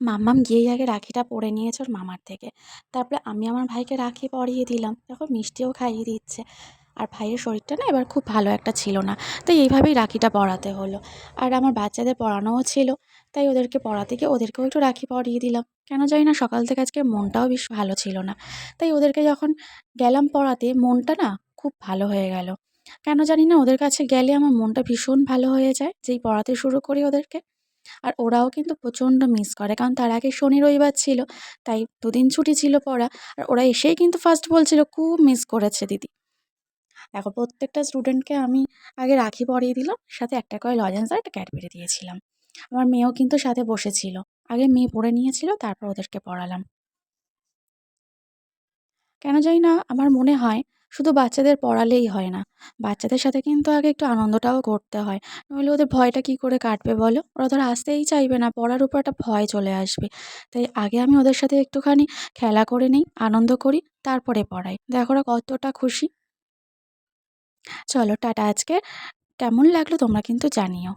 মাম্মাম গিয়েই আগে রাখিটা পরে নিয়েছে ওর মামার থেকে। তারপরে আমি আমার ভাইকে রাখি পরিয়ে দিলাম। দেখো মিষ্টিও খাইয়ে দিচ্ছে। আর ভাইয়ের শরীরটা না এবার খুব ভালো একটা ছিল না। তাই এইভাবেই রাখিটা পরাতে হলো। আর আমার বাচ্চাদের পড়ানোও ছিল। তাই ওদেরকে পড়াতে গিয়ে ওদেরকেও একটু রাখি পরিয়ে দিলাম। কেন জানি না সকাল থেকে আজকে মনটাও বেশ ভালো ছিল না। তাই ওদেরকে যখন গেলাম পড়াতে, মনটা না খুব ভালো হয়ে গেল। কেন জানি না ওদের কাছে গেলে আমার মনটা ভীষণ ভালো হয়ে যায়। যেই পড়াতে শুরু করি ওদেরকে। আর ওরাও কিন্তু প্রচণ্ড মিস করে। কারণ তার আগে শনি রবিবার ছিল, তাই দুদিন ছুটি ছিল পড়া। আর ওরা এসেই কিন্তু ফার্স্ট বলছিল, খুব মিস করেছে দিদি। দেখো, প্রত্যেকটা স্টুডেন্টকে আমি আগে রাখি পরিয়ে দিলাম, সাথে একটা করে লজেন্স আর একটা ক্যাডবেরি দিয়েছিলাম। আমার মেয়েও কিন্তু সাথে বসেছিল। আগে মেয়ে পড়ে নিয়েছিল, তারপর ওদেরকে পড়ালাম। কেন জানি না, আমার মনে হয় শুধু বাচ্চাদের পড়ালেই হয় না। বাচ্চাদের সাথে কিন্তু আগে একটু আনন্দটাও করতে হয়। নইলে ওদের ভয়টা কী করে কাটবে বলো? ওরা ধর আসতেই চাইবে না, পড়ার উপর একটা ভয় চলে আসবে। তাই আগে আমি ওদের সাথে একটুখানি খেলা করে নিই, আনন্দ করি, তারপরে পড়াই। দেখো ওরা কতটা খুশি। চলো টাটা আজকে কেমন লাগল তোমরা কিন্তু জানিও।